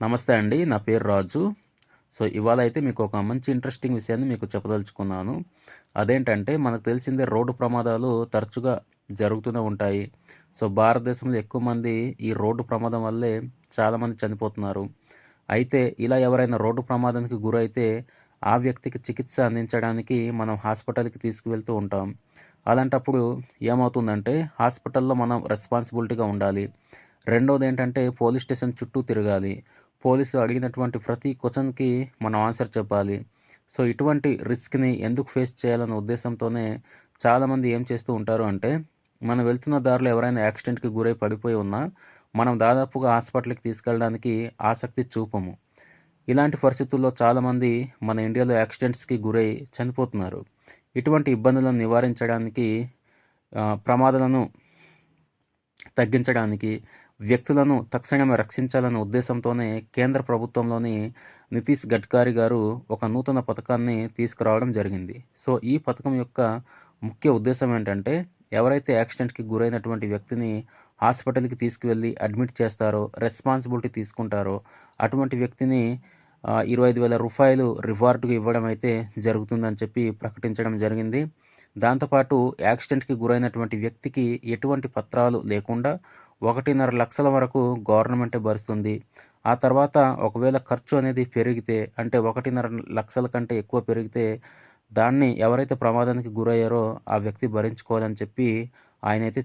నమస్తే అండి. నా పేరు రాజు. సో, ఇవాళ అయితే మీకు ఒక మంచి ఇంట్రెస్టింగ్ విషయాన్ని మీకు చెప్పదలుచుకున్నాను. అదేంటంటే మనకు తెలిసిందే రోడ్డు ప్రమాదాలు తరచుగా జరుగుతూనే ఉంటాయి. సో, భారతదేశంలో ఎక్కువ మంది ఈ రోడ్డు ప్రమాదం వల్లే చాలామంది చనిపోతున్నారు. అయితే ఇలా ఎవరైనా రోడ్డు ప్రమాదానికి గురైతే ఆ వ్యక్తికి చికిత్స అందించడానికి మనం హాస్పిటల్‌కి తీసుకువెళ్తూ ఉంటాం. అలాంటప్పుడు ఏమవుతుందంటే హాస్పిటల్‌లో మనం రెస్పాన్సిబిలిటీగా ఉండాలి. రెండోదేంటంటే పోలీస్ స్టేషన్ చుట్టూ తిరగాలి. పోలీసులు అడిగినటువంటి ప్రతి క్వశ్చన్కి మనం ఆన్సర్ చెప్పాలి. సో, ఇటువంటి రిస్క్‌ని ఎందుకు ఫేస్ చేయాలన్న ఉద్దేశంతోనే చాలామంది ఏం చేస్తూ ఉంటారు అంటే మనం వెళ్తున్న దారిలో ఎవరైనా యాక్సిడెంట్‌కి గురై పడిపోయి ఉన్నా మనం దాదాపుగా హాస్పిటల్‌కి తీసుకెళ్ళడానికి ఆసక్తి చూపము. ఇలాంటి పరిస్థితుల్లో చాలామంది మన ఇండియాలో యాక్సిడెంట్స్‌కి గురై చనిపోతున్నారు. ఇటువంటి ఇబ్బందులను నివారించడానికి ప్రమాదాలను తగ్గించడానికి, వ్యక్తులను తక్షణమే రక్షించాలనే ఉద్దేశంతోనే కేంద్ర ప్రభుత్వంలోని నితీష్ గడ్కరీ గారు ఒక నూతన పథకాన్ని తీసుకురావడం జరిగింది. సో, ఈ పథకం యొక్క ముఖ్య ఉద్దేశం ఏంటంటే ఎవరైతే యాక్సిడెంట్‌కి గురైనటువంటి వ్యక్తిని హాస్పిటల్‌కి తీసుకువెళ్ళి అడ్మిట్ చేస్తారో, రెస్పాన్సిబిలిటీ తీసుకుంటారో అటువంటి వ్యక్తిని ఇరవై ఐదు వేల రూపాయలు రివార్డ్‌గా ఇవ్వడం అయితే జరుగుతుందని చెప్పి ప్రకటించడం జరిగింది. దాంతోపాటు యాక్సిడెంట్‌కి గురైనటువంటి వ్యక్తికి ఎటువంటి పత్రాలు లేకుండా 1.5 లక్షల వరకు గవర్నమెంటే భరిస్తుంది. ఆ తర్వాత ఒకవేళ ఖర్చు అనేది పెరిగితే అంటే 1.5 లక్షల కంటే ఎక్కువ పెరిగితే దాన్ని ఎవరైతే ప్రమాదానికి గురయ్యారో ఆ వ్యక్తి భరించుకోవాలని చెప్పి ఆయనైతే